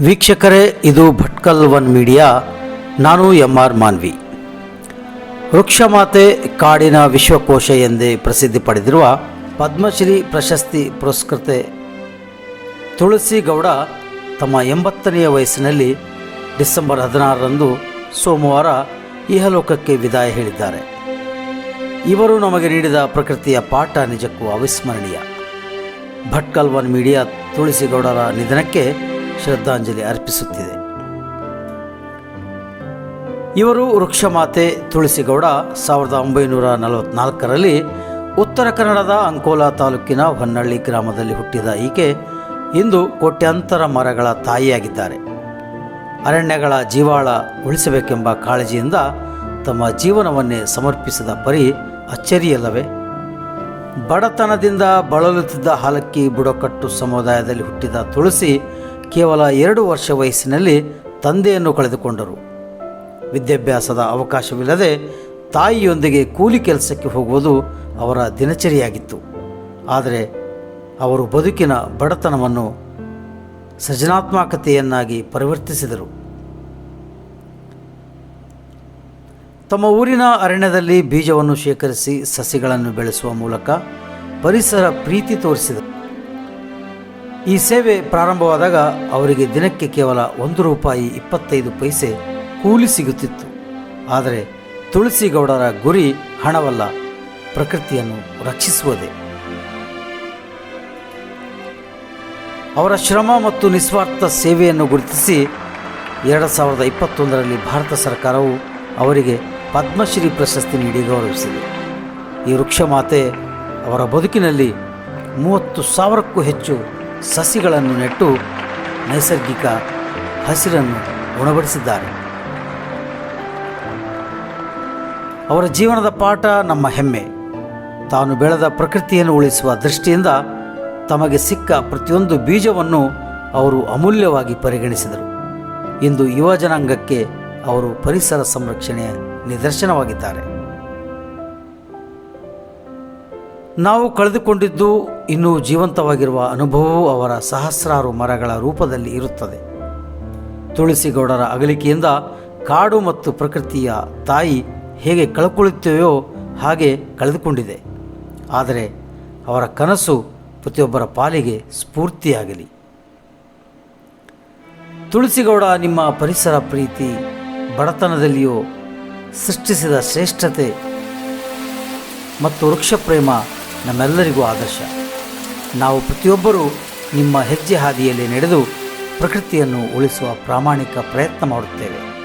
ವೀಕ್ಷಕರೇ, ಇದು Bhatkal one media, ನಾನು ಎಂ ಆರ್ ಮಾನ್ವಿ. ವೃಕ್ಷಮಾತೆ ಕಾಡಿನ ವಿಶ್ವಕೋಶ ಎಂದೇ ಪ್ರಸಿದ್ಧಿ ಪಡೆದಿರುವ ಪದ್ಮಶ್ರೀ ಪ್ರಶಸ್ತಿ ಪುರಸ್ಕೃತೆ ತುಳಸಿ ಗೌಡ ತಮ್ಮ ಎಂಬತ್ತನೆಯ ವಯಸ್ಸಿನಲ್ಲಿ ಡಿಸೆಂಬರ್ ಹದಿನಾರರಂದು ಸೋಮವಾರ ಇಹಲೋಕಕ್ಕೆ ವಿದಾಯ ಹೇಳಿದ್ದಾರೆ. ಇವರು ನಮಗೆ ನೀಡಿದ ಪ್ರಕೃತಿಯ ಪಾಠ ನಿಜಕ್ಕೂ ಅವಿಸ್ಮರಣೀಯ. ಭಟ್ಕಲ್ ಒನ್ ಮೀಡಿಯಾ ತುಳಸಿಗೌಡರ ನಿಧನಕ್ಕೆ ಶ್ರದ್ಧಾಂಜಲಿ ಅರ್ಪಿಸುತ್ತಿದೆ. ಇವರು ವೃಕ್ಷಮಾತೆ ತುಳಸಿಗೌಡ ಸಾವಿರದ ಒಂಬೈನೂರ ನಲವತ್ನಾಲ್ಕರಲ್ಲಿ ಉತ್ತರ ಕನ್ನಡದ ಅಂಕೋಲಾ ತಾಲೂಕಿನ ಹೊನ್ನಳ್ಳಿ ಗ್ರಾಮದಲ್ಲಿ ಹುಟ್ಟಿದ ಈಕೆ ಇಂದು ಕೋಟ್ಯಾಂತರ ಮರಗಳ ತಾಯಿಯಾಗಿದ್ದಾರೆ. ಅರಣ್ಯಗಳ ಜೀವಾಳ ಉಳಿಸಬೇಕೆಂಬ ಕಾಳಜಿಯಿಂದ ತಮ್ಮ ಜೀವನವನ್ನೇ ಸಮರ್ಪಿಸಿದ ಪರಿ ಅಚ್ಚರಿಯಲ್ಲವೇ? ಬಡತನದಿಂದ ಬಳಲುತ್ತಿದ್ದ ಹಾಲಕ್ಕಿ ಬುಡಕಟ್ಟು ಸಮುದಾಯದಲ್ಲಿ ಹುಟ್ಟಿದ ತುಳಸಿ ಕೇವಲ ಎರಡು ವರ್ಷ ವಯಸ್ಸಿನಲ್ಲಿ ತಂದೆಯನ್ನು ಕಳೆದುಕೊಂಡರು. ವಿದ್ಯಾಭ್ಯಾಸದ ಅವಕಾಶವಿಲ್ಲದೆ ತಾಯಿಯೊಂದಿಗೆ ಕೂಲಿ ಕೆಲಸಕ್ಕೆ ಹೋಗುವುದು ಅವರ ದಿನಚರಿಯಾಗಿತ್ತು. ಆದರೆ ಅವರು ಬದುಕಿನ ಬಡತನವನ್ನು ಸೃಜನಾತ್ಮಕತೆಯನ್ನಾಗಿ ಪರಿವರ್ತಿಸಿದರು. ತಮ್ಮ ಊರಿನ ಅರಣ್ಯದಲ್ಲಿ ಬೀಜವನ್ನು ಶೇಖರಿಸಿ ಸಸಿಗಳನ್ನು ಬೆಳೆಸುವ ಮೂಲಕ ಪರಿಸರ ಪ್ರೀತಿ ತೋರಿಸಿದರು. ಈ ಸೇವೆ ಪ್ರಾರಂಭವಾದಾಗ ಅವರಿಗೆ ದಿನಕ್ಕೆ ಕೇವಲ ಒಂದು ರೂಪಾಯಿ ಇಪ್ಪತ್ತೈದು ಪೈಸೆ ಕೂಲಿ ಸಿಗುತ್ತಿತ್ತು. ಆದರೆ ತುಳಸಿಗೌಡರ ಗುರಿ ಹಣವಲ್ಲ, ಪ್ರಕೃತಿಯನ್ನು ರಕ್ಷಿಸುವುದೇ. ಅವರ ಶ್ರಮ ಮತ್ತು ನಿಸ್ವಾರ್ಥ ಸೇವೆಯನ್ನು ಗುರುತಿಸಿ ಎರಡು ಸಾವಿರದ ಇಪ್ಪತ್ತೊಂದರಲ್ಲಿ ಭಾರತ ಸರ್ಕಾರವು ಅವರಿಗೆ ಪದ್ಮಶ್ರೀ ಪ್ರಶಸ್ತಿ ನೀಡಿ ಗೌರವಿಸಿದೆ. ಈ ವೃಕ್ಷಮಾತೆ ಅವರ ಬದುಕಿನಲ್ಲಿ ಮೂವತ್ತು ಸಾವಿರಕ್ಕೂ ಹೆಚ್ಚು ಸಸಿಗಳನ್ನು ನೆಟ್ಟು ನೈಸರ್ಗಿಕ ಹಸಿರನ್ನು ಗುಣಪಡಿಸಿದ್ದಾರೆ. ಅವರ ಜೀವನದ ಪಾಠ ನಮ್ಮ ಹೆಮ್ಮೆ. ತಾನು ಬೆಳೆದ ಪ್ರಕೃತಿಯನ್ನು ಉಳಿಸುವ ದೃಷ್ಟಿಯಿಂದ ತಮಗೆ ಸಿಕ್ಕ ಪ್ರತಿಯೊಂದು ಬೀಜವನ್ನು ಅವರು ಅಮೂಲ್ಯವಾಗಿ ಪರಿಗಣಿಸಿದರು. ಇಂದು ಯುವ ಜನಾಂಗಕ್ಕೆ ಅವರು ಪರಿಸರ ಸಂರಕ್ಷಣೆಯ ನಿದರ್ಶನವಾಗಿದ್ದಾರೆ. ನಾವು ಕಳೆದುಕೊಂಡಿದ್ದು ಇನ್ನೂ ಜೀವಂತವಾಗಿರುವ ಅನುಭವವು ಅವರ ಸಹಸ್ರಾರು ಮರಗಳ ರೂಪದಲ್ಲಿ ಇರುತ್ತದೆ. ತುಳಸಿಗೌಡರ ಅಗಲಿಕೆಯಿಂದ ಕಾಡು ಮತ್ತು ಪ್ರಕೃತಿಯ ತಾಯಿ ಹೇಗೆ ಕಳ್ಕೊಳ್ಳುತ್ತೇವೆಯೋ ಹಾಗೆ ಕಳೆದುಕೊಂಡಿದೆ. ಆದರೆ ಅವರ ಕನಸು ಪ್ರತಿಯೊಬ್ಬರ ಪಾಲಿಗೆ ಸ್ಫೂರ್ತಿಯಾಗಲಿ. ತುಳಸಿಗೌಡ ನಿಮ್ಮ ಪರಿಸರ ಪ್ರೀತಿ ಬಡತನದಲ್ಲಿಯೂ ಸೃಷ್ಟಿಸಿದ ಶ್ರೇಷ್ಠತೆ ಮತ್ತು ವೃಕ್ಷ ಪ್ರೇಮ ನಮ್ಮೆಲ್ಲರಿಗೂ ಆದರ್ಶ. ನಾವು ಪ್ರತಿಯೊಬ್ಬರೂ ನಿಮ್ಮ ಹೆಜ್ಜೆ ಹಾದಿಯಲ್ಲಿ ನಡೆದು ಪ್ರಕೃತಿಯನ್ನು ಉಳಿಸುವ ಪ್ರಾಮಾಣಿಕ ಪ್ರಯತ್ನ ಮಾಡುತ್ತೇವೆ.